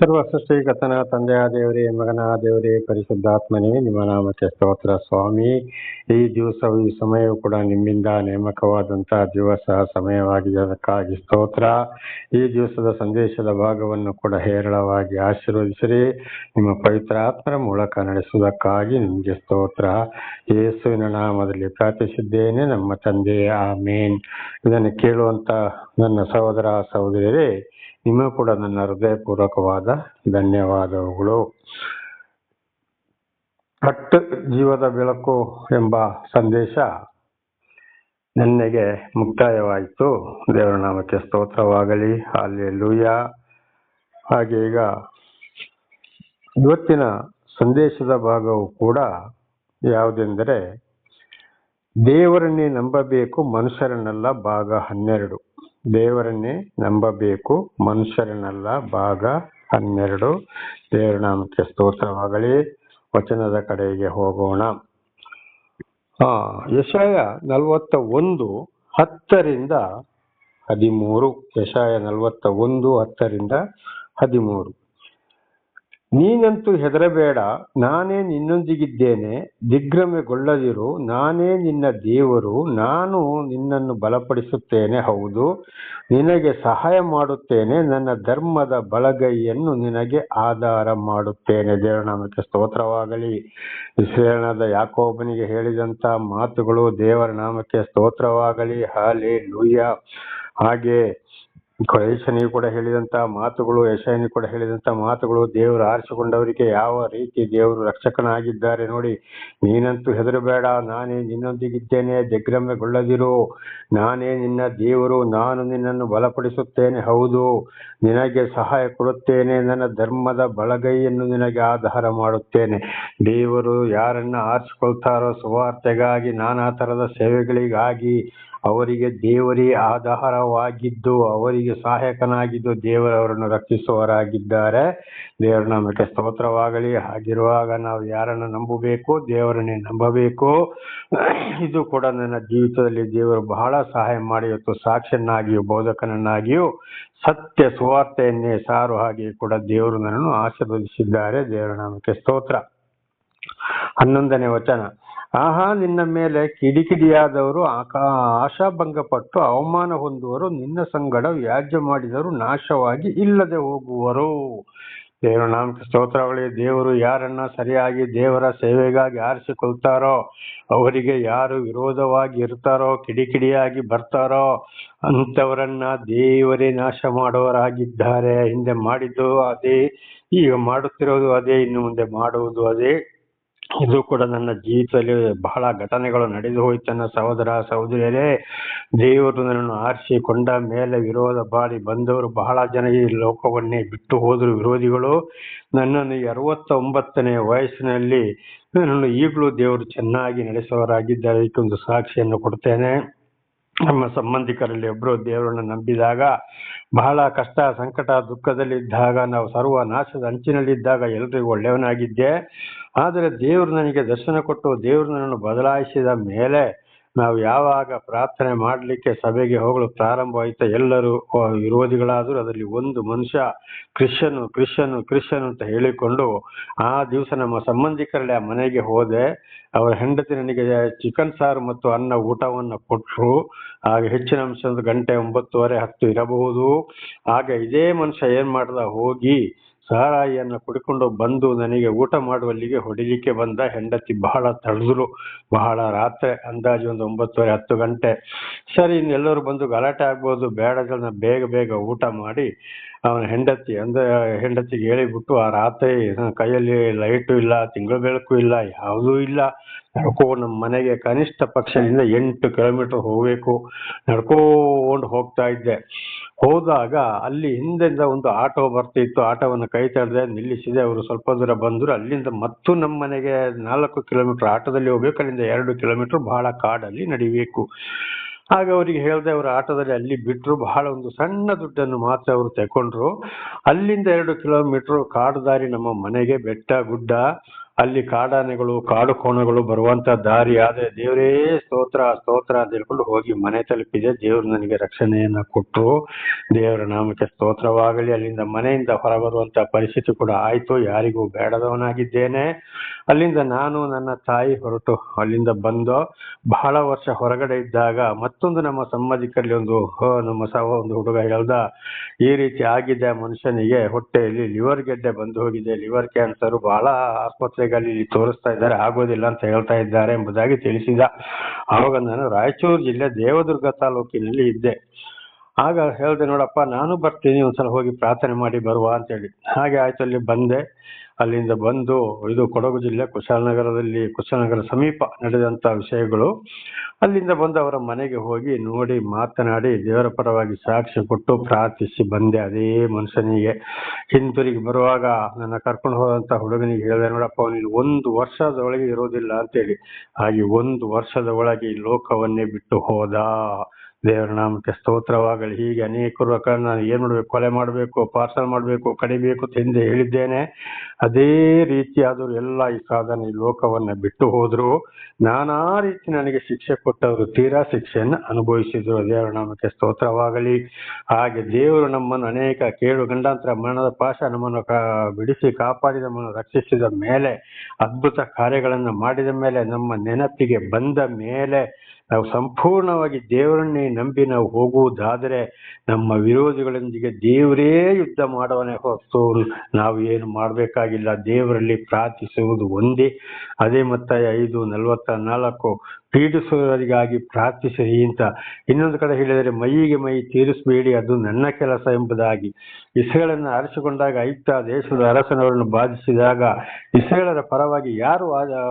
ಸರ್ವ ಸೃಷ್ಟಿಗತನ ತಂದೆಯ ದೇವರೇ ಮಗನ ದೇವರೇ ಪರಿಶುದ್ಧಾತ್ಮನೇ, ನಿಮ್ಮ ನಾಮಕ್ಕೆ ಸ್ತೋತ್ರ ಸ್ವಾಮಿ. ಈ ದಿವಸವು ಈ ಸಮಯವು ಕೂಡ ನಿಮ್ಮಿಂದ ನೇಮಕವಾದಂತಹ ದಿವಸ, ಸಮಯವಾಗಿದೆ. ಅದಕ್ಕಾಗಿ ಸ್ತೋತ್ರ. ಈ ದಿವಸದ ಸಂದೇಶದ ಭಾಗವನ್ನು ಕೂಡ ಹೇರಳವಾಗಿ ಆಶೀರ್ವದಿಸಿರಿ. ನಿಮ್ಮ ಪವಿತ್ರಾತ್ಮರ ಮೂಲಕ ನಡೆಸುವುದಕ್ಕಾಗಿ ನಿಮಗೆ ಸ್ತೋತ್ರ. ಯೇಸುವಿನ ನಾಮದಲ್ಲಿ ಪ್ರಾರ್ಥಿಸಿದ್ದೇನೆ. ನಮ್ಮ ತಂದೆ ಮೇನ್ ಇದನ್ನು ಕೇಳುವಂತ ನನ್ನ ಸಹೋದರ, ಸಹೋದರಿಯರೇ ನಿಮಗೂ ಕೂಡ ನನ್ನ ಹೃದಯಪೂರ್ವಕವಾದ ಧನ್ಯವಾದಗಳು. ಕಟ್ ಜೀವದ ಬೆಳಕು ಎಂಬ ಸಂದೇಶ ನನಗೆ ಮುಕ್ತಾಯವಾಯಿತು. ದೇವರ ನಾಮಕ್ಕೆ ಸ್ತೋತ್ರವಾಗಲಿ. ಅಲ್ಲಿ ಲೂಯ ಹಾಗೆ ಈಗ ಇವತ್ತಿನ ಸಂದೇಶದ ಭಾಗವು ಕೂಡ ಯಾವುದೆಂದರೆ, ದೇವರನ್ನೇ ನಂಬಬೇಕು ಮನುಷ್ಯರನ್ನೆಲ್ಲ, ಭಾಗ ಹನ್ನೆರಡು. ದೇವರನ್ನೇ ನಂಬಬೇಕು. ಮನುಷ್ಯರನ್ನಲ್ಲ, ಭಾಗ ಹನ್ನೆರಡು. ದೇವರ ನಾಮಕ್ಕೆ ಸ್ತೋತ್ರವಾಗಲಿ ವಚನದ ಕಡೆಗೆ ಹೋಗೋಣ. ಆ, ಯಶಾಯ ನಲವತ್ತ ಒಂದು ಹತ್ತರಿಂದ ಹದಿಮೂರು. ಯಶಾಯ ನಲವತ್ತ ಒಂದು ಹತ್ತರಿಂದ ಹದಿಮೂರು. ನೀನಂತೂ ಹೆದರಬೇಡ, ನಾನೇ ನಿನ್ನೊಂದಿಗಿದ್ದೇನೆ, ದಿಗ್ಭ್ರಮೆಗೊಳ್ಳದಿರು, ನಾನೇ ನಿನ್ನ ದೇವರು, ನಾನು ನಿನ್ನನ್ನು ಬಲಪಡಿಸುತ್ತೇನೆ, ಹೌದು, ನಿನಗೆ ಸಹಾಯ ಮಾಡುತ್ತೇನೆ, ನನ್ನ ಧರ್ಮದ ಬಳಗೈಯನ್ನು ನಿನಗೆ ಆಧಾರ ಮಾಡುತ್ತೇನೆ. ದೇವರನಾಮಕ್ಕೆ ಸ್ತೋತ್ರವಾಗಲಿ. ವಿಶ್ವೇಣದ ಯಾಕೋಬನಿಗೆ ಹೇಳಿದಂತ ಮಾತುಗಳು ದೇವರ ನಾಮಕ್ಕೆ ಸ್ತೋತ್ರವಾಗಲಿ. ಹಾಲೆ ಲೂಯ್ಯ ಹಾಗೆ ಯಶನಿಗೆ ಕೂಡ ಹೇಳಿದಂತ ಮಾತುಗಳು ಯಶಯನಿ ಕೂಡ ಹೇಳಿದಂತ ಮಾತುಗಳು, ದೇವರು ಆರಿಸಿಕೊಂಡವರಿಗೆ ಯಾವ ರೀತಿ ದೇವರು ರಕ್ಷಕನಾಗಿದ್ದಾರೆ ನೋಡಿ. ನೀನಂತೂ ಹೆದರಬೇಡ, ನಾನೇ ನಿನ್ನೊಂದಿಗಿದ್ದೇನೆ, ದಿಗ್ಭ್ರಮೆಗೊಳ್ಳದಿರು. ನಾನೇ ನಿನ್ನ ದೇವರು, ನಾನು ನಿನ್ನನ್ನು ಬಲಪಡಿಸುತ್ತೇನೆ, ಹೌದು. ನಿನಗೆ ಸಹಾಯ ಕೊಡುತ್ತೇನೆ, ನನ್ನ ಧರ್ಮದ ಬಳಗೈಯನ್ನು ನಿನಗೆ ಆಧಾರ ಮಾಡುತ್ತೇನೆ. ದೇವರು ಯಾರನ್ನ ಆರಿಸಿಕೊಳ್ತಾರೋ ಸುವಾರ್ತೆಗಾಗಿ, ನಾನಾ ತರದ ಸೇವೆಗಳಿಗಾಗಿ ಅವರಿಗೆ ದೇವರೇ ಆಧಾರವಾಗಿದ್ದು, ಅವರಿಗೆ ಸಹಾಯಕನಾಗಿದ್ದು ದೇವರವರನ್ನು ರಕ್ಷಿಸುವವರಾಗಿದ್ದಾರೆ. ದೇವರ ನಾಮಕ್ಕೆ ಸ್ತೋತ್ರವಾಗಲಿ. ಹಾಗಿರುವಾಗ ನಾವು ಯಾರನ್ನು ನಂಬಬೇಕು? ದೇವರನ್ನೇ ನಂಬಬೇಕು. ಇದು ಕೂಡ ನನ್ನ ಜೀವಿತದಲ್ಲಿ ದೇವರು ಬಹಳ ಸಹಾಯ ಮಾಡಿ ಇವತ್ತು ಸಾಕ್ಷಿಯನ್ನಾಗಿಯೂ, ಬೋಧಕನನ್ನಾಗಿಯೂ, ಸತ್ಯ ಸುವಾರ್ತೆಯನ್ನೇ ಸಾರು ಹಾಗೆ ಕೂಡ ದೇವರು ನನ್ನನ್ನು ಆಶೀರ್ವದಿಸಿದ್ದಾರೆ. ದೇವರ ನಾಮಕ್ಕೆ ಸ್ತೋತ್ರ. ಹನ್ನೊಂದನೇ ವಚನ. ಆಹಾ, ನಿನ್ನ ಮೇಲೆ ಕಿಡಿಕಿಡಿಯಾದವರು ಆಶಾಭಂಗಪಟ್ಟು ಅವಮಾನ ಹೊಂದುವರು. ನಿನ್ನ ಸಂಗಡ ವ್ಯಾಜ್ಯ ಮಾಡಿದರು ನಾಶವಾಗಿ ಇಲ್ಲದೆ ಹೋಗುವರು. ದೇವರ ನಾಮಕ ಸ್ತೋತ್ರಗಳಿಗೆ ದೇವರು, ಯಾರನ್ನ ಸರಿಯಾಗಿ ದೇವರ ಸೇವೆಗಾಗಿ ಆರಿಸಿಕೊಳ್ತಾರೋ, ಅವರಿಗೆ ಯಾರು ವಿರೋಧವಾಗಿ ಇರ್ತಾರೋ, ಕಿಡಿಕಿಡಿಯಾಗಿ ಬರ್ತಾರೋ, ಅಂಥವರನ್ನ ದೇವರೇ ನಾಶ ಮಾಡುವರಾಗಿದ್ದಾರೆ ಹಿಂದೆ ಮಾಡಿದ್ದು ಅದೇ, ಈಗ ಮಾಡುತ್ತಿರೋದು ಅದೇ, ಇನ್ನು ಮುಂದೆ ಮಾಡುವುದು ಅದೇ. ಇದು ಕೂಡ ನನ್ನ ಜೀವಿತದಲ್ಲಿ ಬಹಳ ಘಟನೆಗಳು ನಡೆದು ಹೋಯ್ತು ನನ್ನ ಸಹೋದರ, ಸಹೋದರಿಯರೇ. ದೇವರು ನನ್ನನ್ನು ಆರಿಸಿಕೊಂಡ ಮೇಲೆ ವಿರೋಧ ಬಾರಿ ಬಂದವರು ಬಹಳ ಜನ ಈ ಲೋಕವನ್ನೇ ಬಿಟ್ಟು ಹೋದರು ವಿರೋಧಿಗಳು. ನನ್ನನ್ನು ಅರವತ್ತ ಒಂಬತ್ತನೇ ವಯಸ್ಸಿನಲ್ಲಿ ನನ್ನನ್ನು ಈಗಲೂ ದೇವರು ಚೆನ್ನಾಗಿ ನಡೆಸುವವರಾಗಿದ್ದಾರೆ. ಇದಕ್ಕೊಂದು ಸಾಕ್ಷಿಯನ್ನು ಕೊಡ್ತೇನೆ. ನಮ್ಮ ಸಂಬಂಧಿಕರಲ್ಲಿ ಒಬ್ಬರು ದೇವರನ್ನು ನಂಬಿದಾಗ, ಬಹಳ ಕಷ್ಟ, ಸಂಕಟ, ದುಃಖದಲ್ಲಿದ್ದಾಗ, ನಾವು ಸರ್ವ ನಾಶದ ಅಂಚಿನಲ್ಲಿದ್ದಾಗ ಎಲ್ರಿಗೂ ಒಳ್ಳೆಯವನಾಗಿದ್ದೆ. ಆದರೆ ದೇವರು ನನಗೆ ದರ್ಶನ ಕೊಟ್ಟು, ದೇವರು ನನ್ನನ್ನು ಬದಲಾಯಿಸಿದ ಮೇಲೆ ನಾವು ಯಾವಾಗ ಪ್ರಾರ್ಥನೆ ಮಾಡಲಿಕ್ಕೆ ಸಭೆಗೆ ಹೋಗಲು ಪ್ರಾರಂಭವಾಯಿತು ಎಲ್ಲರೂ ವಿರೋಧಿಗಳಾದರೂ ಅದರಲ್ಲಿ ಒಂದು ಮನುಷ್ಯ ಕ್ರಿಶ್ಚಿಯನ್ ಕ್ರಿಶ್ಚಿಯನ್ ಕ್ರಿಶ್ಚಿಯನ್ ಅಂತ ಹೇಳಿಕೊಂಡು ಆ ದಿವಸ ನಮ್ಮ ಸಂಬಂಧಿಕರಲ್ಲಿ ಆ ಮನೆಗೆ ಹೋದೆ. ಅವರ ಹೆಂಡತಿ ನನಗೆ ಚಿಕನ್ ಸಾರು ಮತ್ತು ಅನ್ನ ಊಟವನ್ನು ಕೊಟ್ಟರು ಆಗ ಹೆಚ್ಚಿನ ಅಂಶ ಗಂಟೆ ಒಂಬತ್ತುವರೆ ಹತ್ತು ಇರಬಹುದು. ಆಗ ಇದೇ ಮನುಷ್ಯ ಏನು ಮಾಡ್ದ? ಹೋಗಿ ಸಾರಾಯಿಯನ್ನು ಕುಡಿಕೊಂಡು ಬಂದು ನನಗೆ ಊಟ ಮಾಡುವಲ್ಲಿಗೆ ಹೊಡಿಲಿಕ್ಕೆ ಬಂದ ಹೆಂಡತಿ ಬಹಳ ತಡೆದ್ರು ಬಹಳ ರಾತ್ರಿ ಅಂದಾಜು ಒಂದು ಒಂಬತ್ತುವರೆ ಹತ್ತು ಗಂಟೆ. ಸರಿ, ಇನ್ನೆಲ್ಲರೂ ಬಂದು ಗಲಾಟೆ ಆಗ್ಬೋದು. ಬೇಡಗಳನ್ನ ಬೇಗ ಬೇಗ ಊಟ ಮಾಡಿ ಅವನ ಹೆಂಡತಿ ಅಂದ, ಹೆಂಡತಿಗೆ ಹೇಳಿಬಿಟ್ಟು ಆ ರಾತ್ರಿ ಕೈಯಲ್ಲಿ ಲೈಟು ಇಲ್ಲ, ತಿಂಗಳ ಬೆಳಕು ಇಲ್ಲ, ಯಾವುದೂ ಇಲ್ಲ. ನಡ್ಕೋ, ನಮ್ಮ ಮನೆಗೆ ಕನಿಷ್ಠ ಪಕ್ಷದಿಂದ ಎಂಟು ಕಿಲೋಮೀಟರ್ ಹೋಗಬೇಕು. ನಡ್ಕೊಂಡು ಹೋಗ್ತಾ ಇದ್ದೆ. ಹೋದಾಗ ಅಲ್ಲಿ ಹಿಂದೆಂದ ಒಂದು ಆಟೋ ಬರ್ತಿತ್ತು. ಆಟೋವನ್ನು ಕೈ ತಡೆದೆ ನಿಲ್ಲಿಸಿದೆ. ಅವರು ಸ್ವಲ್ಪ ದೂರ ಬಂದರು. ಅಲ್ಲಿಂದ ಮತ್ತು ನಮ್ಮ ಮನೆಗೆ ನಾಲ್ಕು ಕಿಲೋಮೀಟರ್ ಆಟೋದಲ್ಲಿ ಹೋಗಬೇಕು. ಅಲ್ಲಿಂದ ಎರಡು ಕಿಲೋಮೀಟರ್ ಬಹಳ ಕಾಡಲ್ಲಿ ನಡಿಬೇಕು. ಆಗ ಅವರಿಗೆ ಹೇಳಿದೆ, ಅವರು ಆಟೋದಲ್ಲಿ ಅಲ್ಲಿ ಬಿಟ್ಟರು ಬಹಳ ಒಂದು ಸಣ್ಣ ದುಡ್ಡನ್ನು ಮಾತ್ರ ಅವರು ತಗೊಂಡ್ರು ಅಲ್ಲಿಂದ ಎರಡು ಕಿಲೋಮೀಟರ್ ಕಾಡು ದಾರಿ ನಮ್ಮ ಮನೆಗೆ ಬೆಟ್ಟ, ಗುಡ್ಡ ಅಲ್ಲಿ ಕಾಡಾನೆಗಳು, ಕಾಡು ಕೋಣಗಳು ಬರುವಂತ ದಾರಿ. ಆದ್ರೆ ದೇವರೇ ಸ್ತೋತ್ರ ಸ್ತೋತ್ರ ಅಂತ ಹೇಳ್ಕೊಂಡು ಹೋಗಿ ಮನೆ ತಲುಪಿದೆ. ದೇವರು ನನಗೆ ರಕ್ಷಣೆಯನ್ನ ಕೊಟ್ಟು ದೇವರ ನಾಮಕ್ಕೆ ಸ್ತೋತ್ರವಾಗಲಿ. ಅಲ್ಲಿಂದ ಮನೆಯಿಂದ ಹೊರಬರುವಂತ ಪರಿಸ್ಥಿತಿ ಕೂಡ ಆಯ್ತು. ಯಾರಿಗೂ ಬೇಡದವನಾಗಿದ್ದೇನೆ. ಅಲ್ಲಿಂದ ನಾನು ನನ್ನ ತಾಯಿ ಹೊರಟು ಅಲ್ಲಿಂದ ಬಂದು ಬಹಳ ವರ್ಷ ಹೊರಗಡೆ ಇದ್ದಾಗ ಮತ್ತೊಂದು ನಮ್ಮ ಸಂಬಂಧಿಕರಲ್ಲಿ ಒಂದು ನಮ್ಮ ಸಹ ಒಂದು ಹುಡುಗ ಹೇಳ್ದ, ಈ ರೀತಿ ಆಗಿದೆ ಮನುಷ್ಯನಿಗೆ, ಹೊಟ್ಟೆಯಲ್ಲಿ ಲಿವರ್ ಗೆಡ್ಡೆ ಬಂದು ಹೋಗಿದೆ. ಲಿವರ್ ಕ್ಯಾನ್ಸರ್ ಬಹಳ ಆಸ್ಪತ್ರೆಗಳಲ್ಲಿ ಇಲ್ಲಿ ತೋರಿಸ್ತಾ ಇದ್ದಾರೆ, ಆಗೋದಿಲ್ಲ ಅಂತ ಹೇಳ್ತಾ ಇದ್ದಾರೆ ಎಂಬುದಾಗಿ ತಿಳಿಸಿದ ಆವಾಗ ನಾನು ರಾಯಚೂರು ಜಿಲ್ಲೆ ದೇವದುರ್ಗ ತಾಲೂಕಿನಲ್ಲಿ ಇದ್ದೆ. ಆಗ ಹೇಳಿದೆ, ನೋಡಪ್ಪ, ನಾನು ಬರ್ತೀನಿ, ಒಂದ್ಸಲ ಹೋಗಿ ಪ್ರಾರ್ಥನೆ ಮಾಡಿ ಬರುವ ಅಂತೇಳಿ ಹಾಗೆ ಆಯ್ತು, ಅಲ್ಲಿ ಬಂದೆ. ಅಲ್ಲಿಂದ ಬಂದು ಇದು ಕೊಡಗು ಜಿಲ್ಲೆ ಕುಶಾಲನಗರದಲ್ಲಿ ಕುಶಾಲನಗರ ಸಮೀಪ ನಡೆದಂತ ವಿಷಯಗಳು. ಅಲ್ಲಿಂದ ಬಂದು ಅವರ ಮನೆಗೆ ಹೋಗಿ ನೋಡಿ, ಮಾತನಾಡಿ, ದೇವರ ಪರವಾಗಿ ಸಾಕ್ಷಿ ಕೊಟ್ಟು ಪ್ರಾರ್ಥಿಸಿ ಬಂದೆ ಅದೇ ಮನುಷ್ಯನಿಗೆ. ಹಿಂತಿರುಗಿ ಬರುವಾಗ ನನ್ನ ಕರ್ಕೊಂಡು ಹೋದಂತ ಹುಡುಗನಿಗೆ ಹೇಳಿದೆ, ನೋಡಪ್ಪ, ನೀನು ಒಂದು ವರ್ಷದೊಳಗೆ ಇರೋದಿಲ್ಲ ಅಂತೇಳಿ ಹಾಗೆ ಒಂದು ವರ್ಷದ ಒಳಗೆ ಈ ಲೋಕವನ್ನೇ ಬಿಟ್ಟು ಹೋದ. ದೇವರ ನಾಮಕ್ಕೆ ಸ್ತೋತ್ರವಾಗಲಿ. ಹೀಗೆ ಅನೇಕರು ಅಕ್ಕ ನಾನು ಏನು ಮಾಡಬೇಕು? ಕೊಲೆ ಮಾಡಬೇಕು, ಪಾರ್ಸಲ್ ಮಾಡಬೇಕು, ಕಡಿಬೇಕು ಅಂತ ಹೇಳಿದ್ದೇನೆ. ಅದೇ ರೀತಿಯಾದವರು ಎಲ್ಲ ಈ ಸಾಧನೆ ಲೋಕವನ್ನ ಬಿಟ್ಟು ಹೋದರು. ನಾನಾ ರೀತಿ ನನಗೆ ಶಿಕ್ಷೆ ಕೊಟ್ಟವರು ತೀರಾ ಶಿಕ್ಷೆಯನ್ನು ಅನುಭವಿಸಿದರು. ದೇವರ ನಾಮಕ್ಕೆ ಸ್ತೋತ್ರವಾಗಲಿ. ಹಾಗೆ ದೇವರು ನಮ್ಮನ್ನು ಅನೇಕ ಕೇಳು ಗಂಡಾಂತರ ಮರಣದ ಪಾಶ ನಮ್ಮನ್ನು ಕಾ, ಬಿಡಿಸಿ ಕಾಪಾಡಿ ನಮ್ಮನ್ನು ರಕ್ಷಿಸಿದ ಮೇಲೆ ಅದ್ಭುತ ಕಾರ್ಯಗಳನ್ನು ಮಾಡಿದ ಮೇಲೆ ನಮ್ಮ ನೆನಪಿಗೆ ಬಂದ ಮೇಲೆ ನಾವು ಸಂಪೂರ್ಣವಾಗಿ ದೇವರನ್ನೇ ನಂಬಿ ನಾವು ಹೋಗುವುದಾದರೆ ನಮ್ಮ ವಿರೋಧಿಗಳೊಂದಿಗೆ ದೇವರೇ ಯುದ್ಧ ಮಾಡುವನೇ ಹೊರತು ನಾವು ಏನು ಮಾಡಬೇಕಾಗಿಲ್ಲ. ದೇವರಲ್ಲಿ ಪ್ರಾರ್ಥಿಸುವುದು ಒಂದೇ. ಅದೇ ಮತ್ತೆ ಐದು ನಲವತ್ತ ನಾಲ್ಕು. ಪೀಡಿಸುವವರಿಗಾಗಿ ಪ್ರಾರ್ಥಿಸಿರಿ ಅಂತ ಇನ್ನೊಂದು ಕಡೆ ಹೇಳಿದರೆ ಮೈಯಿಗೆ ಮೈ ತೀರಿಸಬೇಡಿ, ಅದು ನನ್ನ ಕೆಲಸ ಎಂಬುದಾಗಿ. ಇಸ್ರೇಲನ್ನು ಆರಿಸಿಕೊಂಡಾಗ ಆಯುಕ್ತ ದೇಶದ ಅರಸನವರನ್ನು ಬಾಧಿಸಿದಾಗ ಇಸ್ರೇಲರ ಪರವಾಗಿ ಯಾರು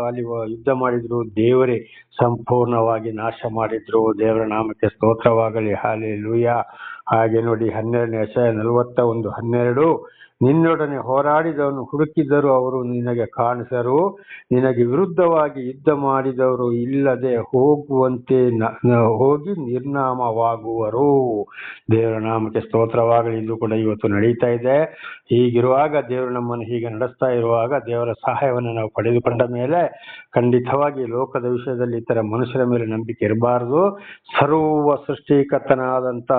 ಅಲ್ಲಿ ಯುದ್ಧ ಮಾಡಿದ್ರು? ದೇವರೇ, ಸಂಪೂರ್ಣವಾಗಿ ನಾಶ ಮಾಡಿದ್ರು. ದೇವರ ನಾಮಕ್ಕೆ ಸ್ತೋತ್ರವಾಗಲಿ. ಹಾಲೆ ಲೂಯ ಹಾಗೆ ನೋಡಿ ಹನ್ನೆರಡನೇ ಅಶಯ ನಲವತ್ತ ಒಂದು ಹನ್ನೆರಡು. ನಿನ್ನೊಡನೆ ಹೋರಾಡಿದವನು ಹುಡುಕಿದರು ಅವರು ನಿನಗೆ ಕಾಣಿಸರು. ನಿನಗೆ ವಿರುದ್ಧವಾಗಿ ಯುದ್ಧ ಮಾಡಿದವರು ಇಲ್ಲದೆ ಹೋಗುವಂತೆ ಹೋಗಿ ನಿರ್ನಾಮವಾಗುವರು. ದೇವರ ನಾಮಕ್ಕೆ ಸ್ತೋತ್ರವಾಗಲಿ ಇದು ಕೂಡ ಇವತ್ತು ನಡೀತಾ ಇದೆ. ಹೀಗಿರುವಾಗ ದೇವರು ನಮ್ಮನ್ನು ಹೀಗೆ ನಡೆಸ್ತಾ ಇರುವಾಗ ದೇವರ ಸಹಾಯವನ್ನು ನಾವು ಪಡೆದುಕೊಂಡ ಮೇಲೆ ಖಂಡಿತವಾಗಿ ಲೋಕದ ವಿಷಯದಲ್ಲಿ ಇತರ ಮನುಷ್ಯರ ಮೇಲೆ ನಂಬಿಕೆ ಇರಬಾರದು. ಸರ್ವ ಸೃಷ್ಟಿಕರ್ತನಾದಂಥ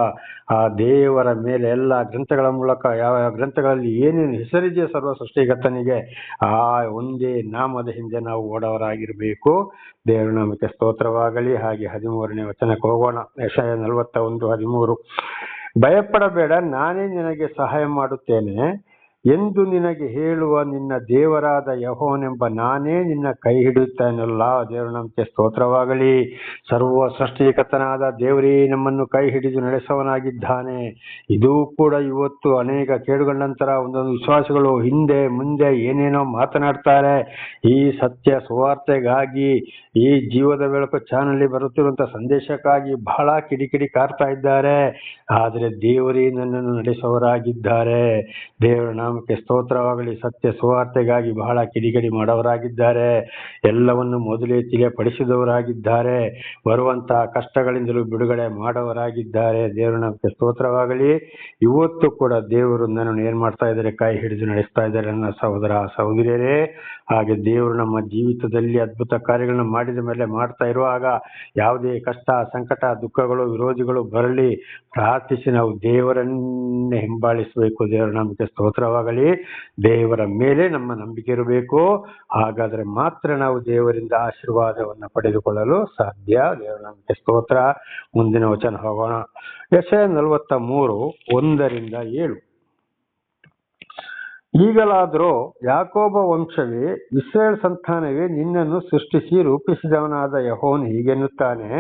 ಆ ದೇವರ ಮೇಲೆ ಎಲ್ಲ ಗ್ರಂಥಗಳ ಮೂಲಕ ಯಾವ ಯಾವ ಗ್ರಂಥಗಳಲ್ಲಿ ಏನೇನು ಹೆಸರಿದೆಯೋ ಸರ್ವ ಸೃಷ್ಟಿಗತನಿಗೆ ಆ ಒಂದೇ ನಾಮದ ಹಿಂದೆ ನಾವು ಓಡವರಾಗಿರ್ಬೇಕು. ದೇವರ ನಾಮಕ್ಕೆ ಸ್ತೋತ್ರವಾಗಲಿ. ಹಾಗೆ ಹದಿಮೂರನೇ ವಚನಕ್ಕೆ ಹೋಗೋಣ. ಯಶಯ ನಲವತ್ತ ಒಂದು ಹದಿಮೂರು. ಭಯಪಡಬೇಡ, ನಾನೇ ನಿನಗೆ ಸಹಾಯ ಮಾಡುತ್ತೇನೆ. ಎಂದು ನಿನಗೆ ಹೇಳುವ ನಿನ್ನ ದೇವರಾದ ಯಹೋನೆಂಬ ನಾನೇ ನಿನ್ನ ಕೈ ಹಿಡಿಯುತ್ತೇನಲ್ಲ ದೇವರು ನಮಗೆ ಸ್ತೋತ್ರವಾಗಲಿ. ಸರ್ವ ಸೃಷ್ಟಿಕತನಾದ ದೇವರೇ, ನಮ್ಮನ್ನು ಕೈ ಹಿಡಿದು ನಡೆಸವನಾಗಿದ್ದಾನೆ. ಇದು ಕೂಡ ಇವತ್ತು ಅನೇಕ ಕೇಡುಗೊಂಡಂತರ ಒಂದೊಂದು ವಿಶ್ವಾಸಗಳು ಹಿಂದೆ, ಮುಂದೆ ಏನೇನೋ ಮಾತನಾಡ್ತಾರೆ. ಈ ಸತ್ಯ ಸುವಾರ್ತೆಗಾಗಿ, ಈ ಜೀವದ ಬೆಳಕು ಚಾನಲ್ಲಿ ಬರುತ್ತಿರುವಂತಹ ಸಂದೇಶಕ್ಕಾಗಿ ಬಹಳ ಕಿಡಿಕಿಡಿ ಕಾರ್ತಾ ಇದ್ದಾರೆ. ಆದರೆ ದೇವರೇ ನನ್ನನ್ನು ನಡೆಸುವವರಾಗಿದ್ದಾರೆ ದೇವರ ನಾಮಕ್ಕೆ ಸ್ತೋತ್ರವಾಗಲಿ, ಸತ್ಯ ಸುವಾರ್ತೆಗಾಗಿ ಬಹಳ ಕಿಡಿಗಡಿ ಮಾಡವರಾಗಿದ್ದಾರೆ. ಎಲ್ಲವನ್ನು ಮೊದಲೇ ತಿಳಿಯಪಡಿಸಿದವರಾಗಿದ್ದಾರೆ ಬರುವಂತಹ ಕಷ್ಟಗಳಿಂದಲೂ ಬಿಡುಗಡೆ ಮಾಡವರಾಗಿದ್ದಾರೆ. ದೇವರ ನಾಮಕ್ಕೆ ಸ್ತೋತ್ರವಾಗಲಿ. ಇವತ್ತು ಕೂಡ ದೇವರು ನನ್ನನ್ನು ಏನ್ ಮಾಡ್ತಾ ಇದ್ದಾರೆ? ಕೈ ಹಿಡಿದು ನಡೆಸ್ತಾ ಇದ್ದಾರೆ ನನ್ನ ಸಹೋದರ ಸಹೋದರಿಯರೇ. ಹಾಗೆ ದೇವರು ನಮ್ಮ ಜೀವಿತದಲ್ಲಿ ಅದ್ಭುತ ಕಾರ್ಯಗಳನ್ನು ಮಾಡಿದ ಮೇಲೆ ಮಾಡ್ತಾ ಇರುವಾಗ ಯಾವುದೇ ಕಷ್ಟ, ಸಂಕಟ, ದುಃಖಗಳು, ವಿರೋಧಿಗಳು ಬರಲಿ, ಪ್ರಾರ್ಥಿಸಿ ನಾವು ದೇವರನ್ನೇ ಹಿಂಬಾಲಿಸಬೇಕು. ದೇವರ ನಂಬಿಕೆ ಸ್ತೋತ್ರವಾಗಲಿ ದೇವರ ಮೇಲೆ ನಮ್ಮ ನಂಬಿಕೆ ಇರಬೇಕು. ಹಾಗಾದ್ರೆ ಮಾತ್ರ ನಾವು ದೇವರಿಂದ ಆಶೀರ್ವಾದವನ್ನು ಪಡೆದುಕೊಳ್ಳಲು ಸಾಧ್ಯ. ದೇವರ ನಂಬಿಕೆ ಸ್ತೋತ್ರ. ಮುಂದಿನ ವಚನ ಹೋಗೋಣ. ಎಸ್ ನಲವತ್ತ ಮೂರು ಒಂದರಿಂದ ಏಳು. ಈಗಲಾದರೂ ಯಾಕೋಬ ವಂಶವೇ ಇಸ್ರೇಲ್ ಸಂತಾನವೇ ನಿನ್ನನ್ನು ಸೃಷ್ಟಿಸಿ ರೂಪಿಸಿದವನಾದ ಯಹೋನ್ ಹೀಗೆನ್ನುತ್ತಾನೆ.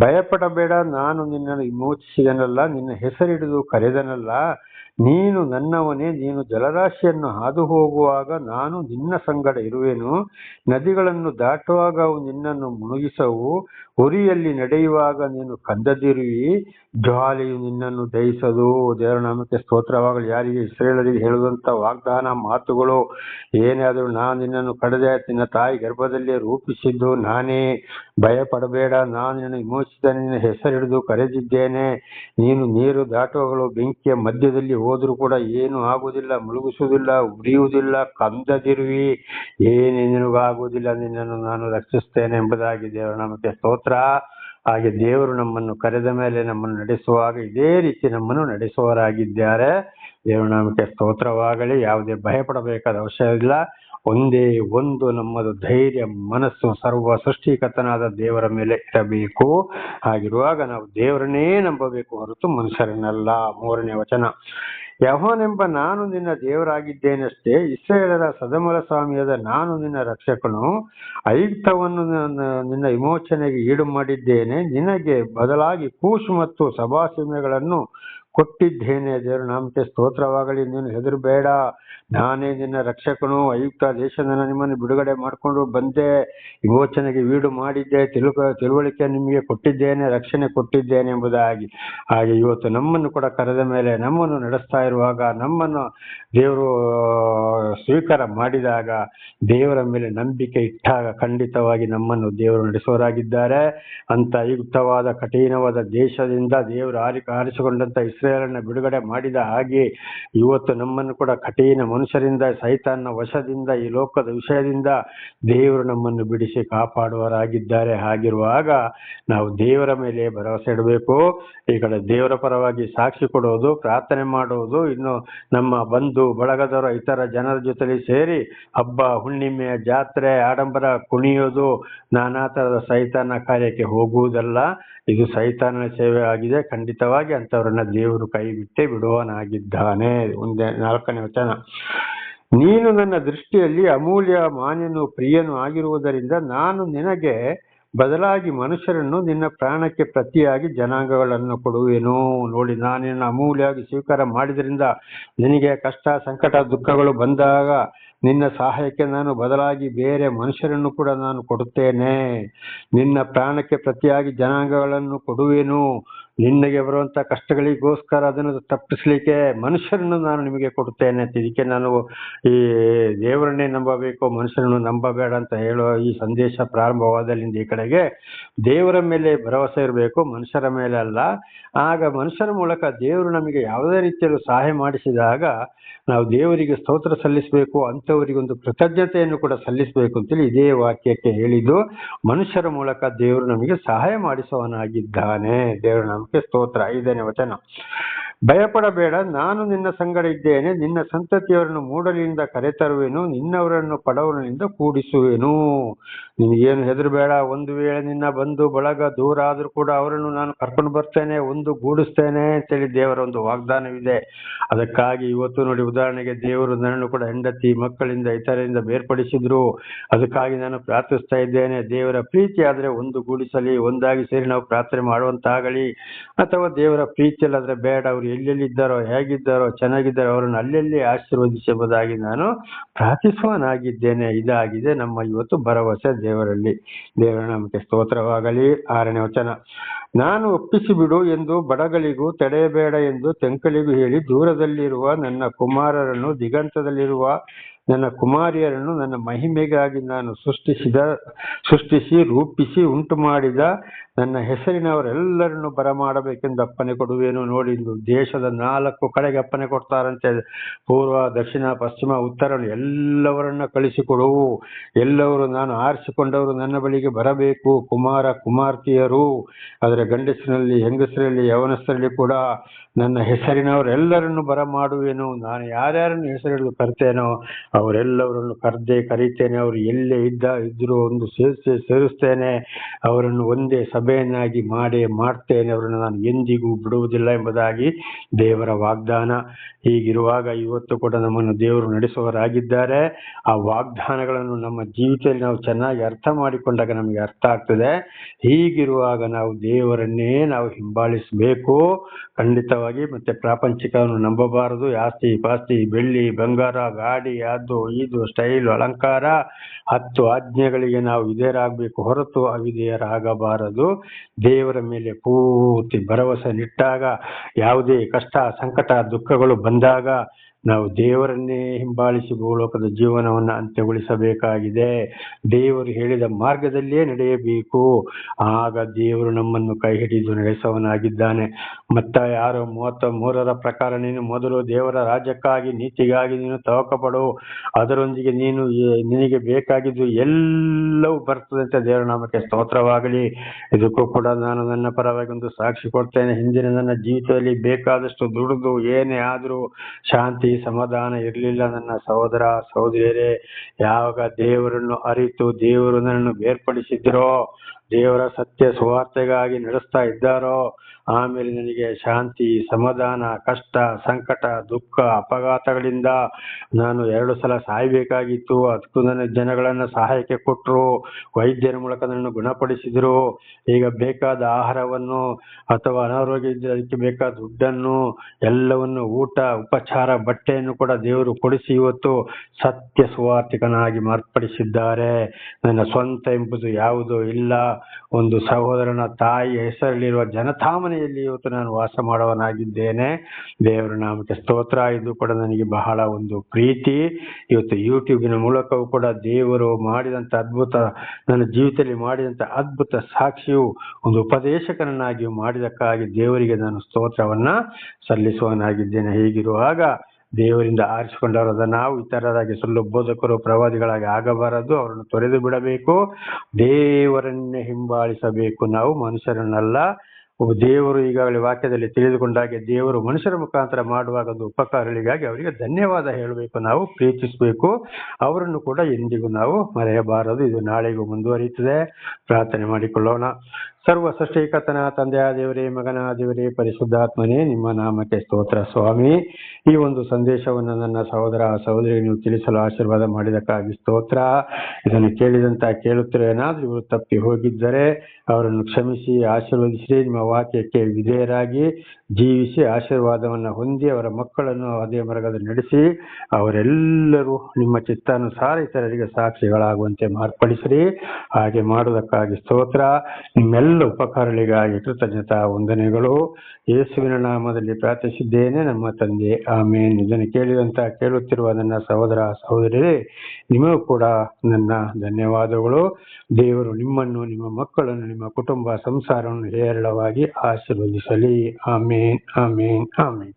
ಭಯಪಡಬೇಡ, ನಾನು ನಿನ್ನನ್ನು ವಿಮೋಚಿಸಿದನಲ್ಲ, ನಿನ್ನ ಹೆಸರಿಡಿದು ಕರೆದನಲ್ಲ. ನೀನು ನನ್ನವನೇ, ನೀನು ಜಲರಾಶಿಯನ್ನು ಹಾದು ಹೋಗುವಾಗ ನಾನು ನಿನ್ನ ಸಂಗಡ ಇರುವೆನು. ನದಿಗಳನ್ನು ದಾಟುವಾಗ ಅವು ನಿನ್ನನ್ನು ಮುಳುಗಿಸವು. ಉರಿಯಲ್ಲಿ ನಡೆಯುವಾಗ ನೀನು ಕಂದದಿರುವಿ. ಜ್ವಾಲೆಯು ನಿನ್ನನ್ನು ದಹಿಸದು. ದೇವರ ನಾಮಕ್ಕೆ ಸ್ತೋತ್ರವಾಗಲಿ. ಯಾರಿಗೆ ಇಸ್ರೇಲರಿಗೆ ಹೇಳುವಂತ ವಾಗ್ದಾನ ಮಾತುಗಳು ಏನೇ ಆದರೂ ನಾನು ನಿನ್ನನ್ನು ಕಡದೆ ನಿನ್ನ ತಾಯಿ ಗರ್ಭದಲ್ಲಿ ರೂಪಿಸಿದ್ದು ನಾನೇ. ಭಯಪಡಬೇಡ. ನಾನು ನಿನ್ನ ವಿಮೋಚಿಸಿದ ನಿನ್ನ ಹೆಸರಿಡಿದು ಕರೆದಿದ್ದೇನೆ. ನೀನು ನೀರು ದಾಟುವಗಳು ಬೆಂಕಿಯ ಮಧ್ಯದಲ್ಲಿ ಹೋದರೂ ಕೂಡ ಏನು ಆಗುವುದಿಲ್ಲ, ಮುಳುಗಿಸುವುದಿಲ್ಲ, ಉರಿಯುವುದಿಲ್ಲ, ಕಂದದಿರುವಿ. ಏನೇ ಆಗುವುದಿಲ್ಲ. ನಿನ್ನನ್ನು ನಾನು ರಕ್ಷಿಸ್ತೇನೆ ಎಂಬುದಾಗಿ ದೇವರ ನಮಗೆ ಸ್ತೋತ್ರ. ಹಾಗೆ ದೇವರು ನಮ್ಮನ್ನು ಕರೆದ ಮೇಲೆ ನಮ್ಮನ್ನು ನಡೆಸುವಾಗ ಇದೇ ರೀತಿ ನಮ್ಮನ್ನು ನಡೆಸುವವರಾಗಿದ್ದಾರೆ. ದೇವರು ನಮಗೆ ಸ್ತೋತ್ರವಾಗಲಿ. ಯಾವುದೇ ಭಯಪಡಬೇಕಾದ ಅವಶ್ಯವಿಲ್ಲ ಒಂದೇ ಒಂದು ನಮ್ಮದು ಧೈರ್ಯ, ಮನಸ್ಸು, ಸರ್ವ ಸೃಷ್ಟಿಕತನಾದ ದೇವರ ಮೇಲೆ ಇರಬೇಕು. ಹಾಗಿರುವಾಗ ನಾವು ದೇವರನ್ನೇ ನಂಬಬೇಕು ಹೊರತು ಮನುಷ್ಯರನ್ನಲ್ಲ. ಮೂರನೇ ವಚನ. ಯಹೋನೆಂಬ ನಾನು ನಿನ್ನ ದೇವರಾಗಿದ್ದೇನಷ್ಟೇ ಇಸ್ರೇಲರ ಸದಮಲ ಸ್ವಾಮಿಯಾದ ನಾನು ನಿನ್ನ ರಕ್ಷಕನು ಐಕ್ತವನ್ನು ನಿನ್ನ ವಿಮೋಚನೆಗೆ ಈಡು ಮಾಡಿದ್ದೇನೆ ನಿನಗೆ ಬದಲಾಗಿ ಕೂಶ್ ಮತ್ತು ಸಭಾಸೀಮೆಗಳನ್ನು ಕೊಟ್ಟಿದ್ದೇನೆ ದೇವರ ನಾಮಕ್ಕೆ ಸ್ತೋತ್ರವಾಗಲಿ, ನೀನು ಹೆದರಬೇಡ. ನಾನೇ ನಿನ್ನ ರಕ್ಷಕನು ಅಯುಕ್ತ ದೇಶದಿಂದ ನಿಮ್ಮನ್ನು ಬಿಡುಗಡೆ ಮಾಡಿಕೊಂಡು ಬಂದೆ. ವಿಮೋಚನೆಗೆ ವೀಡು ಮಾಡಿದ್ದೆ, ತಿಳುಕ, ತಿಳುವಳಿಕೆ ನಿಮಗೆ ಕೊಟ್ಟಿದ್ದೇನೆ, ರಕ್ಷಣೆ ಕೊಟ್ಟಿದ್ದೇನೆ ಎಂಬುದಾಗಿ. ಹಾಗೆ ಇವತ್ತು ನಮ್ಮನ್ನು ಕೂಡ ಕರೆದ ಮೇಲೆ ನಮ್ಮನ್ನು ನಡೆಸ್ತಾ ಇರುವಾಗ, ನಮ್ಮನ್ನು ದೇವರು ಸ್ವೀಕಾರ ಮಾಡಿದಾಗ ದೇವರ ಮೇಲೆ ನಂಬಿಕೆ ಇಟ್ಟಾಗ ಖಂಡಿತವಾಗಿ ನಮ್ಮನ್ನು ದೇವರು ನಡೆಸುವರಾಗಿದ್ದಾರೆ ಅಂತ ಯುಕ್ತವಾದ ಕಠಿಣವಾದ ದೇಶದಿಂದ ದೇವರು ಆರಿ ಆರಿಸಿಕೊಂಡಂತ ಇಸ್ರೇಲನ್ನ ಬಿಡುಗಡೆ ಮಾಡಿದ ಹಾಗೆ ಇವತ್ತು ನಮ್ಮನ್ನು ಕೂಡ ಕಠಿಣ ಮನುಷ್ಯರಿಂದ, ಸೈತಾನ್ನ ವಶದಿಂದ, ಈ ಲೋಕದ ವಿಷಯದಿಂದ ದೇವರು ನಮ್ಮನ್ನು ಬಿಡಿಸಿ ಕಾಪಾಡುವರಾಗಿದ್ದಾರೆ ಹಾಗಿರುವಾಗ ನಾವು ದೇವರ ಮೇಲೆ ಭರವಸೆ ಇಡಬೇಕು. ಈ ಕಡೆ ದೇವರ ಪರವಾಗಿ ಸಾಕ್ಷಿ ಕೊಡುವುದು, ಪ್ರಾರ್ಥನೆ ಮಾಡುವುದು, ಇನ್ನು ನಮ್ಮ ಬಂಧು, ಬಳಗದವರ, ಇತರ ಜನರ ಜೊತೆಲಿ ಸೇರಿ ಹಬ್ಬ, ಹುಣ್ಣಿಮೆ, ಜಾತ್ರೆ, ಆಡಂಬರ ಕುಣಿಯೋದು, ನಾನಾ ಥರದ ಸೈತಾನ ಕಾರ್ಯಕ್ಕೆ ಹೋಗುವುದಲ್ಲ, ಇದು ಸೈತಾನ ಸೇವೆ ಆಗಿದೆ ಖಂಡಿತವಾಗಿ ಅಂತವರನ್ನ ಕೈ ಬಿಟ್ಟೆ ಬಿಡುವನಾಗಿದ್ದಾನೆ. ಒಂದೇ, ನಾಲ್ಕನೇ ವಚನ. ನೀನು ನನ್ನ ದೃಷ್ಟಿಯಲ್ಲಿ ಅಮೂಲ್ಯ, ಮಾನ್ಯನು, ಪ್ರಿಯನು ಆಗಿರುವುದರಿಂದ ನಾನು ನಿನಗೆ ಬದಲಾಗಿ ಮನುಷ್ಯರನ್ನು ನಿನ್ನ ಪ್ರಾಣಕ್ಕೆ ಪ್ರತಿಯಾಗಿ ಜನಾಂಗಗಳನ್ನು ಕೊಡುವೆನು. ನೋಡಿ ನಾನು ನಿನ್ನ ಅಮೂಲ್ಯವಾಗಿ ಸ್ವೀಕಾರ ಮಾಡಿದ್ರಿಂದ ನಿನಗೆ ಕಷ್ಟ, ಸಂಕಟ, ದುಃಖಗಳು ಬಂದಾಗ ನಿನ್ನ ಸಹಾಯಕ್ಕೆ ನಾನು ಬದಲಾಗಿ ಬೇರೆ ಮನುಷ್ಯರನ್ನು ಕೂಡ ನಾನು ಕೊಡುತ್ತೇನೆ. ನಿನ್ನ ಪ್ರಾಣಕ್ಕೆ ಪ್ರತಿಯಾಗಿ ಜನಾಂಗಗಳನ್ನು ಕೊಡುವೆನು. ನಿನಗೆ ಬರುವಂತ ಕಷ್ಟಗಳಿಗೋಸ್ಕರ ಅದನ್ನು ತಪ್ಪಿಸ್ಲಿಕ್ಕೆ ಮನುಷ್ಯರನ್ನು ನಾನು ನಿಮಗೆ ಕೊಡುತ್ತೇನೆ ಅಂತ ಇದಕ್ಕೆ ನಾನು ಈ ದೇವರನ್ನೇ ನಂಬಬೇಕು, ಮನುಷ್ಯರನ್ನು ನಂಬಬೇಡ ಅಂತ ಹೇಳೋ ಈ ಸಂದೇಶ ಪ್ರಾರಂಭವಾದಲ್ಲಿಂದ ಈ ಕಡೆಗೆ ದೇವರ ಮೇಲೆ ಭರವಸೆ ಇರಬೇಕು, ಮನುಷ್ಯರ ಮೇಲೆ ಅಲ್ಲ. ಆಗ ಮನುಷ್ಯರ ಮೂಲಕ ದೇವರು ನಮಗೆ ಯಾವುದೇ ರೀತಿಯಲ್ಲೂ ಸಹಾಯ ಮಾಡಿಸಿದಾಗ ನಾವು ದೇವರಿಗೆ ಸ್ತೋತ್ರ ಸಲ್ಲಿಸಬೇಕು ಅಂಥವರಿಗೊಂದು ಕೃತಜ್ಞತೆಯನ್ನು ಕೂಡ ಸಲ್ಲಿಸಬೇಕು ಅಂತೇಳಿ ಇದೇ ವಾಕ್ಯಕ್ಕೆ ಹೇಳಿದ್ದು, ಮನುಷ್ಯರ ಮೂಲಕ ದೇವರು ನಮಗೆ ಸಹಾಯ ಮಾಡಿಸುವವನಾಗಿದ್ದಾನೆ ದೇವರು ನಮಗೆ ಸ್ತೋತ್ರ ಐದನೇ ವಚನ. ಭಯಪಡಬೇಡ, ನಾನು ನಿನ್ನ ಸಂಗಡ ಇದ್ದೇನೆ, ನಿನ್ನ ಸಂತತಿಯವರನ್ನು ಮೂಡಲಿಂದ ಕರೆತರುವೆನು, ನಿನ್ನವರನ್ನು ಪಡವನಿಂದ ಕೂಡಿಸುವೆನು. ನಿನಗೇನು ಹೆದರಬೇಡ, ಒಂದು ವೇಳೆ ನಿನ್ನ ಬಂಧು, ಬಳಗ, ದೂರ ಆದರೂ ಕೂಡ ಅವರನ್ನು ನಾನು ಕರ್ಕೊಂಡು ಬರ್ತೇನೆ, ಒಂದು ಗೂಡಿಸ್ತೇನೆ ಅಂತೇಳಿ ದೇವರ ಒಂದು ವಾಗ್ದಾನವಿದೆ. ಅದಕ್ಕಾಗಿ ಇವತ್ತು ನೋಡಿ ಉದಾಹರಣೆಗೆ ದೇವರು ನನ್ನನ್ನು ಕೂಡ ಹೆಂಡತಿ, ಮಕ್ಕಳಿಂದ, ಇತರರಿಂದ ಬೇರ್ಪಡಿಸಿದ್ರು. ಅದಕ್ಕಾಗಿ ನಾನು ಪ್ರಾರ್ಥಿಸ್ತಾ ಇದ್ದೇನೆ, ದೇವರ ಪ್ರೀತಿ ಆದರೆ ಒಂದು ಗೂಡಿಸಲಿ, ಒಂದಾಗಿ ಸೇರಿ ನಾವು ಪ್ರಾರ್ಥನೆ ಮಾಡುವಂತಾಗಲಿ, ಅಥವಾ ದೇವರ ಪ್ರೀತಿಯಲ್ಲಾದ್ರೆ ಬೇಡ, ಅವರು ಎಲ್ಲೆಲ್ಲಿದ್ದಾರೋ, ಹೇಗಿದ್ದಾರೋ, ಚೆನ್ನಾಗಿದ್ದಾರೋ ಅವರನ್ನು ಅಲ್ಲೆಲ್ಲಿ ಆಶೀರ್ವದಿಸಬಹುದಾಗಿ ನಾನು ಪ್ರಾರ್ಥಿಸುವನಾಗಿದ್ದೇನೆ ಇದಾಗಿದೆ ನಮ್ಮ ಇವತ್ತು ಭರವಸೆ ದೇವರಲ್ಲಿ. ದೇವರ, ನಮಗೆ ಸ್ತೋತ್ರವಾಗಲಿ. ಆರನೇ ವಚನ. ನಾನು ಒಪ್ಪಿಸಿಬಿಡು ಎಂದು ಬಡಗಳಿಗೂ ತಡೆಯಬೇಡ ಎಂದು ತೆಂಕಳಿಗೂ ಹೇಳಿ ದೂರದಲ್ಲಿರುವ ನನ್ನ ಕುಮಾರರನ್ನು ದಿಗಂತದಲ್ಲಿರುವ ನನ್ನ ಕುಮಾರಿಯರನ್ನು ನನ್ನ ಮಹಿಮೆಗಾಗಿ ನಾನು ಸೃಷ್ಟಿಸಿದ, ಸೃಷ್ಟಿಸಿ, ರೂಪಿಸಿ, ಉಂಟು ಮಾಡಿದ ನನ್ನ ಹೆಸರಿನವರೆಲ್ಲರನ್ನು ಬರಮಾಡಬೇಕೆಂದು ಅಪ್ಪನೆ ಕೊಡುವೇನು. ನೋಡಿ ದೇಶದ ನಾಲ್ಕು ಕಡೆಗೆ ಅಪ್ಪನೆ ಕೊಡ್ತಾರಂತೆ. ಪೂರ್ವ, ದಕ್ಷಿಣ, ಪಶ್ಚಿಮ, ಉತ್ತರ, ಎಲ್ಲವರನ್ನ ಕಳಿಸಿಕೊಡುವು ಎಲ್ಲವರು ನಾನು ಆರಿಸಿಕೊಂಡವರು ನನ್ನ ಬಳಿಗೆ ಬರಬೇಕು. ಕುಮಾರ, ಕುಮಾರ್ತಿಯರು ಅದರ ಗಂಡಸಿನಲ್ಲಿ ಹೆಂಗಸರಲ್ಲಿ, ಯವನಸ್ಥರಲ್ಲಿ ಕೂಡ ನನ್ನ ಹೆಸರಿನವರೆಲ್ಲರನ್ನು ಬರಮಾಡುವೆನು. ನಾನು ಯಾರ್ಯಾರನ್ನು ಹೆಸರಿಡಲು ಕರ್ತೇನೋ ಅವರೆಲ್ಲವರನ್ನು ಕರೆದೇ ಕರೀತೇನೆ. ಅವರು ಎಲ್ಲೇ ಇದ್ದ ಇದ್ದರೂ ಒಂದು ಸೇರಿಸಿ ಸೇರಿಸ್ತೇನೆ. ಅವರನ್ನು ಒಂದೇ ಸಭೆಯನ್ನಾಗಿ ಮಾಡಿ ಮಾಡ್ತೇನೆ. ಅವರನ್ನು ನಾನು ಎಂದಿಗೂ ಬಿಡುವುದಿಲ್ಲ ಎಂಬುದಾಗಿ ದೇವರ ವಾಗ್ದಾನ. ಹೀಗಿರುವಾಗ ಇವತ್ತು ಕೂಡ ನಮ್ಮನ್ನು ದೇವರು ನಡೆಸುವವರಾಗಿದ್ದಾರೆ. ಆ ವಾಗ್ದಾನಗಳನ್ನು ನಮ್ಮ ಜೀವಿತದಲ್ಲಿ ನಾವು ಚೆನ್ನಾಗಿ ಅರ್ಥ ಮಾಡಿಕೊಂಡಾಗ ನಮಗೆ ಅರ್ಥ ಆಗ್ತದೆ. ಹೀಗಿರುವಾಗ ನಾವು ದೇವರನ್ನೇ ನಾವು ಹಿಂಬಾಲಿಸಬೇಕು. ಖಂಡಿತವಾಗಿ ಮತ್ತೆ ಪ್ರಾಪಂಚಿಕವನ್ನು ನಂಬಬಾರದು. ಆಸ್ತಿ ಪಾಸ್ತಿ, ಬೆಳ್ಳಿ, ಬಂಗಾರ, ಗಾಡಿ ಅದು ಇದು ಸ್ಟೈಲ್, ಅಲಂಕಾರ. ಹತ್ತು ಆಜ್ಞೆಗಳಿಗೆ ನಾವು ವಿಧೇಯರಾಗಬೇಕು. ಹೊರತು ಅವಿಧೇಯರಾಗಬಾರದು. ದೇವರ ಮೇಲೆ ಪೂರ್ತಿ ಭರವಸೆ ನಿಟ್ಟಾಗ, ಯಾವುದೇ ಕಷ್ಟ, ಸಂಕಟ, ದುಃಖಗಳು ಬಂದಾಗ ನಾವು ದೇವರನ್ನೇ ಹಿಂಬಾಲಿಸಿ ಭೂಲೋಕದ ಜೀವನವನ್ನು ಅಂತ್ಯಗೊಳಿಸಬೇಕಾಗಿದೆ. ದೇವರು ಹೇಳಿದ ಮಾರ್ಗದಲ್ಲೇ ನಡೆಯಬೇಕು. ಆಗ ದೇವರು ನಮ್ಮನ್ನು ಕೈ ಹಿಡಿದು ನಡೆಸವನಾಗಿದ್ದಾನೆ. ಮತ್ತ ಯಾರು ಮೂವತ್ತ ಮೂರರ ಪ್ರಕಾರ ನೀನು ಮೊದಲು ದೇವರ ರಾಜ್ಯಕ್ಕಾಗಿ, ನೀತಿಗಾಗಿ ನೀನು ತವಕಪಡು. ಅದರೊಂದಿಗೆ ನೀನು, ನಿನಗೆ ಬೇಕಾಗಿದ್ದು ಎಲ್ಲವೂ ಬರ್ತದೆ ಅಂತ ದೇವರ ನಾಮಕ್ಕೆ ಸ್ತೋತ್ರವಾಗಲಿ. ಇದಕ್ಕೂ ಕೂಡ ನಾನು ನನ್ನ ಪರವಾಗಿ ಒಂದು ಸಾಕ್ಷಿ ಕೊಡ್ತೇನೆ. ಹಿಂದಿನ ನನ್ನ ಜೀವಿತದಲ್ಲಿ ಬೇಕಾದಷ್ಟು ದುಡಿದು ಏನೇ ಆದರೂ ಶಾಂತಿ ಸಮಾಧಾನ ಇರಲಿಲ್ಲ ನನ್ನ ಸಹೋದರ ಸಹೋದರಿಯರೇ ಯಾವಾಗ ದೇವರನ್ನು ಅರಿತು ದೇವರು ನನ್ನನ್ನು ಬೇರ್ಪಡಿಸಿದ್ರೋ ದೇವರ ಸತ್ಯ ಸುವಾರ್ತೆಗಾಗಿ ನಡೆಸ್ತಾ ಇದ್ದಾರೋ, ಆಮೇಲೆ ನನಗೆ ಶಾಂತಿ, ಸಮಾಧಾನ, ಕಷ್ಟ, ಸಂಕಟ, ದುಃಖ, ಅಪಘಾತಗಳಿಂದ ನಾನು ಎರಡು ಸಲ ಸಾಯಬೇಕಾಗಿತ್ತು. ಅದಕ್ಕೂ ನನ್ನ ಜನಗಳನ್ನು ಸಹಾಯಕ್ಕೆ ಕೊಟ್ಟರು ವೈದ್ಯರ ಮೂಲಕ ನನ್ನನ್ನು ಗುಣಪಡಿಸಿದರು. ಈಗ ಬೇಕಾದ ಆಹಾರವನ್ನು ಅಥವಾ ಅನಾರೋಗ್ಯ ಇದ್ದರೆ ಅದಕ್ಕೆ ಬೇಕಾದ ದುಡ್ಡನ್ನು, ಎಲ್ಲವನ್ನು ಊಟ, ಉಪಚಾರ, ಬಟ್ಟೆಯನ್ನು ಕೂಡ ದೇವರು ಕೊಡಿಸಿ ಇವತ್ತು ಸತ್ಯ ಸುವಾರ್ಥಿಕನಾಗಿ ಮಾರ್ಪಡಿಸಿದ್ದಾರೆ. ನನ್ನ ಸ್ವಂತ ಎಂಬುದು ಯಾವುದೂ ಇಲ್ಲ. ಒಂದು ಸಹೋದರನ ತಾಯಿಯ ಹೆಸರಲ್ಲಿರುವ ಜನಥಾಮನೆಯಲ್ಲಿ ಇವತ್ತು ನಾನು ವಾಸ ಮಾಡುವನಾಗಿದ್ದೇನೆ ದೇವರ ನಾಮಕ್ಕೆ ಸ್ತೋತ್ರ. ಇದು ಕೂಡ ನನಗೆ ಬಹಳ ಒಂದು ಪ್ರೀತಿ. ಇವತ್ತು ಯೂಟ್ಯೂಬಿನ ಮೂಲಕವೂ ಕೂಡ ದೇವರು ಮಾಡಿದಂತ ಅದ್ಭುತ, ನನ್ನ ಜೀವಿತದಲ್ಲಿ ಮಾಡಿದಂತ ಅದ್ಭುತ ಸಾಕ್ಷಿಯು ಒಂದು ಉಪದೇಶಕನನ್ನಾಗಿ ಮಾಡಿದಕ್ಕಾಗಿ ದೇವರಿಗೆ ನಾನು ಸ್ತೋತ್ರವನ್ನ ಸಲ್ಲಿಸುವನಾಗಿದ್ದೇನೆ ಹೀಗಿರುವಾಗ ದೇವರಿಂದ ಆರಿಸಿಕೊಂಡವರಾದ ನಾವು ಇತರರಾಗಿ ಸುಳ್ಳು ಬೋಧಕರು ಪ್ರವಾದಿಗಳಾಗಿ ಆಗಬಾರದು, ಅವರನ್ನು ತೊರೆದು ಬಿಡಬೇಕು. ದೇವರನ್ನೇ ಹಿಂಬಾಲಿಸಬೇಕು. ನಾವು ಮನುಷ್ಯರನ್ನಲ್ಲ ದೇವರು ಈಗಾಗಲೇ ವಾಕ್ಯದಲ್ಲಿ ತಿಳಿದುಕೊಂಡಾಗೆ ದೇವರು ಮನುಷ್ಯರ ಮುಖಾಂತರ ಮಾಡುವಾಗ ಒಂದು ಉಪಕಾರಗಳಿಗಾಗಿ ಅವರಿಗೆ ಧನ್ಯವಾದ ಹೇಳಬೇಕು. ನಾವು ಪ್ರೀತಿಸಬೇಕು. ಅವರನ್ನು ಕೂಡ ಎಂದಿಗೂ ನಾವು ಮರೆಯಬಾರದು. ಇದು ನಾಳೆಗೂ ಮುಂದುವರಿಯುತ್ತದೆ. ಪ್ರಾರ್ಥನೆ ಮಾಡಿಕೊಳ್ಳೋಣ. ಸರ್ವ ಸೃಷ್ಟಿಕರ್ತನ ತಂದೆಯ ದೇವರೇ ಮಗನ ದೇವರೇ ಪರಿಶುದ್ಧಾತ್ಮನೇ ನಿಮ್ಮ ನಾಮಕ್ಕೆ ಸ್ತೋತ್ರ. ಸ್ವಾಮಿ, ಈ ಒಂದು ಸಂದೇಶವನ್ನು ನನ್ನ ಸಹೋದರ ಸಹೋದರಿ ನೀವು ತಿಳಿಸಲು ಆಶೀರ್ವಾದ ಮಾಡಿದಕ್ಕಾಗಿ ಸ್ತೋತ್ರ. ಇದನ್ನು ಕೇಳಿದಂತ ಕೇಳುತ್ತಿರೋ ಏನಾದ್ರೂ ಇವರು ತಪ್ಪಿ ಹೋಗಿದ್ದರೆ ಅವರನ್ನು ಕ್ಷಮಿಸಿ ಆಶೀರ್ವದಿಸಿ ನಿಮ್ಮ ವಾಕ್ಯಕ್ಕೆ ವಿಧೇಯರಾಗಿ ಜೀವಿಸಿ ಆಶೀರ್ವಾದವನ್ನು ಹೊಂದಿ ಅವರ ಮಕ್ಕಳನ್ನು ಅದೇ ಮರಗದ ನಡೆಸಿ ಅವರೆಲ್ಲರೂ ನಿಮ್ಮ ಚಿತ್ತಾನುಸಾರ ಇತರರಿಗೆ ಸಾಕ್ಷಿಗಳಾಗುವಂತೆ ಮಾರ್ಪಡಿಸಿರಿ. ಹಾಗೆ ಮಾಡುವುದಕ್ಕಾಗಿ ಸ್ತೋತ್ರ. ನಿಮ್ಮೆಲ್ಲ ಉಪಕಾರಗಳಿಗಾಗಿ ಕೃತಜ್ಞತಾ ವಂದನೆಗಳು. ಯೇಸುವಿನ ನಾಮದಲ್ಲಿ ಪ್ರಾರ್ಥಿಸಿದ್ದೇನೆ, ನಮ್ಮ ತಂದೆ. ಆಮೇನ್. ಇದನ್ನು ಕೇಳಿದಂತ ಕೇಳುತ್ತಿರುವ ನನ್ನ ಸಹೋದರ ಸಹೋದರರೇ ನಿಮಗೂ ಕೂಡ ನನ್ನ ಧನ್ಯವಾದಗಳು. ದೇವರು ನಿಮ್ಮನ್ನು, ನಿಮ್ಮ ಮಕ್ಕಳನ್ನು, ನಿಮ್ಮ ಕುಟುಂಬ ಸಂಸಾರವನ್ನು ಹೇರಳವಾಗಿ ಆಶೀರ್ವದಿಸಲಿ. ಆಮೇನ್. ಆಮೇನ್ ಆಮೇನ್